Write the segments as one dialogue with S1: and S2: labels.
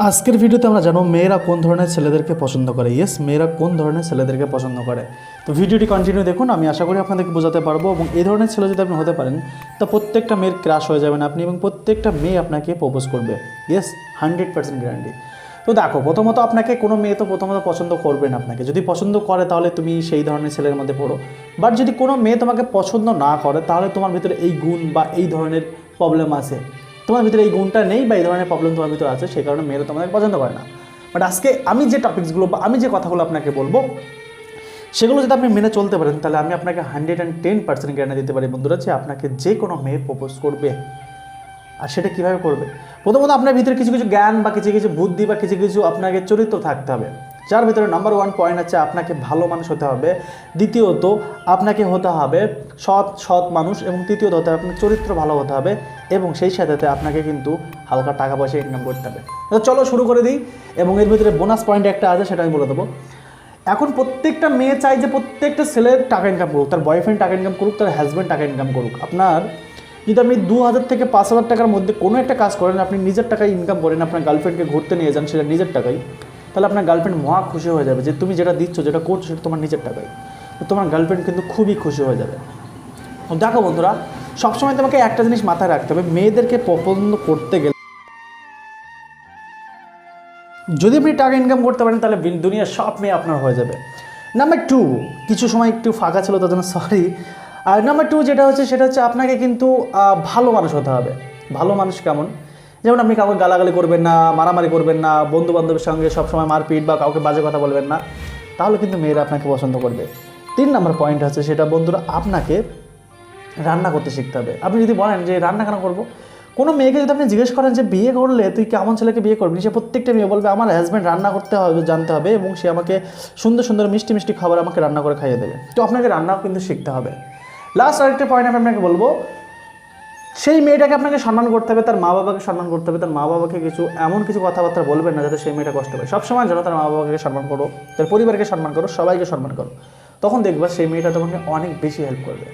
S1: আজকের ভিডিওতে আমরা জানো মেয়েরা কোন ধরনের ছেলেদেরকে পছন্দ করে। ইয়েস মেয়েরা কোন ধরনের ছেলেদেরকে পছন্দ করে। তো ভিডিওটি কন্টিনিউ দেখুন, আমি আশা করি আপনাদেরকে বোঝাতে পারব এবং এই ধরনের ছেলে যদি আপনি হতে পারেন, তো প্রত্যেকটা মেয়ের ক্রাশ হয়ে যাবেন আপনি এবং প্রত্যেকটা মেয়ে আপনাকে প্রপোজ করবে। ইয়েস হান্ড্রেড পার্সেন্ট গ্যারান্টি তো দেখো, প্রথমত আপনাকে, কোনো মেয়ে তো প্রথমত পছন্দ করবে না আপনাকে। যদি পছন্দ করে, তাহলে তুমি সেই ধরনের ছেলের মধ্যে পড়ো। বাট যদি কোনো মেয়ে তোমাকে পছন্দ না করে, তাহলে তোমার ভিতরে এই গুণ বা এই ধরনের প্রবলেম আছে। তোমার ভিতরে এই গুণটা নেই বা এই ধরনের প্রবলেম তোমার ভিতরে আছে, সেই কারণে মেয়েরা তোমাদের পছন্দ করে না। বাট আজকে আমি যে টপিকসগুলো বা আমি যে কথাগুলো আপনাকে বলব, সেগুলো যদি আপনি মেনে চলতে পারেন, তাহলে আমি আপনাকে hundred and ten percent guarantee দিতে পারি। বন্ধুরা, যে আপনাকে যে কোনো মেয়ে প্রপোজ করবে আর সেটা কীভাবে করবে? প্রথমত আপনার ভিতরে কিছু কিছু জ্ঞান বা কিছু কিছু বুদ্ধি বা কিছু কিছু আপনাকে চরিত্র থাকতে হবে। যার ভিতরে নাম্বার ওয়ান পয়েন্ট হচ্ছে আপনাকে ভালো মানুষ হতে হবে। দ্বিতীয়ত, আপনাকে হতে হবে সৎ সৎ মানুষ এবং তৃতীয়ত হতে হবে আপনার চরিত্র ভালো হতে হবে এবং সেই সাথে আপনাকে কিন্তু হালকা টাকা পয়সা ইনকাম করতে হবে। তো চলো শুরু করে দিই এবং এর ভিতরে বোনাস পয়েন্ট একটা আছে, সেটা আমি বলে দেবো। এখন প্রত্যেকটা মেয়ে চাই যে প্রত্যেকটা ছেলে টাকা ইনকাম করুক, তার বয়ফ্রেন্ড টাকা ইনকাম করুক, তার হাজব্যান্ড টাকা ইনকাম করুক। আপনার যদি আপনি দু হাজার থেকে পাঁচ হাজার টাকার মধ্যে কোনো একটা কাজ করেন, আপনি নিজের টাকায় ইনকাম করেন, আপনার গার্লফ্রেন্ডকে ঘুরতে নিয়ে যান, সেটা নিজের টাকায় তাহলে আপনার গার্লফ্রেন্ড মহা খুশি হয়ে যাবে যে তুমি যেটা দিচ্ছ, যেটা করছ সেটা তোমার নিজের টাকায় তো তোমার গার্লফ্রেন্ড কিন্তু খুবই খুশি হয়ে যাবে। দেখো বন্ধুরা, সবসময় তোমাকে একটা জিনিস মাথায় রাখতে হবে, মেয়েদেরকে পছন্দ করতে গেলে যদি আপনি টাকা ইনকাম করতে পারেন, তাহলে দুনিয়ার সব মেয়ে আপনার হয়ে যাবে। নাম্বার টু কিছু সময় একটু ফাঁকা ছিল, তার জন্য সরি আর নাম্বার টু যেটা হচ্ছে, সেটা হচ্ছে আপনাকে কিন্তু ভালো মানুষ হতে হবে। ভালো মানুষ কেমন? যেমন আপনি কাউকে গালাগালি করবেন না, মারামারি করবেন না বন্ধু বান্ধবের সঙ্গে সবসময় মারপিট বা কাউকে বাজে কথা বলবেন না, তাহলে কিন্তু মেয়েরা আপনাকে পছন্দ করবে। তিন নম্বর পয়েন্ট হচ্ছে সেটা বন্ধুরা আপনাকে রান্না করতে শিখতে হবে। আপনি যদি বলেন যে রান্না কেন করব? কোনো মেয়েকে যদি আপনি জিজ্ঞেস করেন যে বিয়ে করলে তুই কেমন ছেলেকে বিয়ে করবি? সে প্রত্যেকটা মেয়ে বলবে, আমার হাজব্যান্ড রান্না করতে হবে, জানতে হবে এবং সে আমাকে সুন্দর সুন্দর মিষ্টি মিষ্টি খাবার আমাকে রান্না করে খাইয়ে দেবে। তো আপনাকে রান্নাও কিন্তু শিখতে হবে। লাস্ট আরেকটা পয়েন্ট আমি আপনাকে বলব সেই মেয়েটাকে আপনাকে সম্মান করতে হবে, তার মা বাবাকে সম্মান করতে হবে, তার মা বাবাকে কিছু এমন কিছু কথাবার্তা বলবেন না যাতে সেই মেয়েটা কষ্ট পায়। সবসময় যেন তার মা বাবাকে সম্মান করো, তার পরিবারকে সম্মান করো, সবাইকে সম্মান করো। তখন দেখবা সেই মেয়েটা তোমাকে অনেক বেশি হেল্প করবে।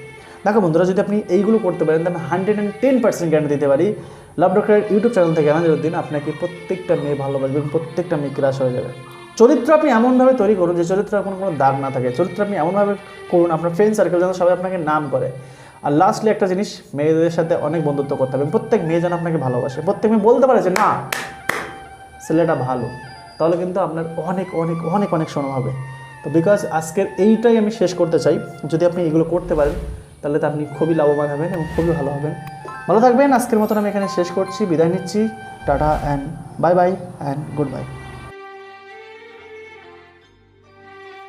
S1: দেখো বন্ধুরা, যদি আপনি এইগুলো করতে পারেন, তাহলে hundred and ten percent guarantee দিতে পারি। লাভ ডক্টর ইউটিউব চ্যানেল থেকে দিন আপনাকে প্রত্যেকটা মেয়ে ভালোবাসবে প্রত্যেকটা মেয়ে ক্রাশ হয়ে যাবে। চরিত্র আপনি এমনভাবে তৈরি করুন যে চরিত্র কোনো কোনো দাগ না থাকে। চরিত্র আপনি এমনভাবে করুন, আপনার ফ্রেন্ড সার্কেল যেন সবাই আপনাকে নাম করে। আর লাস্টলি একটা জিনিস, মেয়েদের সাথে অনেক বন্ধুত্ব করতে হবে। প্রত্যেক মেয়ে যেন আপনাকে ভালোবাসে। প্রত্যেক মেয়ে বলতে পারে যে, না, ছেলেটা ভালো। তাহলে কিন্তু আপনার অনেক অনেক অনেক অনেক শোনা হবে। তো বিকজ আজকের এইটাই আমি শেষ করতে চাই। যদি আপনি এগুলো করতে পারেন, তাহলে তো আপনি খুবই লাভবান হবেন এবং খুবই ভালো হবেন। ভালো থাকবেন। আজকের মতন আমি এখানে শেষ করছি। বিদায় নিচ্ছি। Tata and bye bye and good bye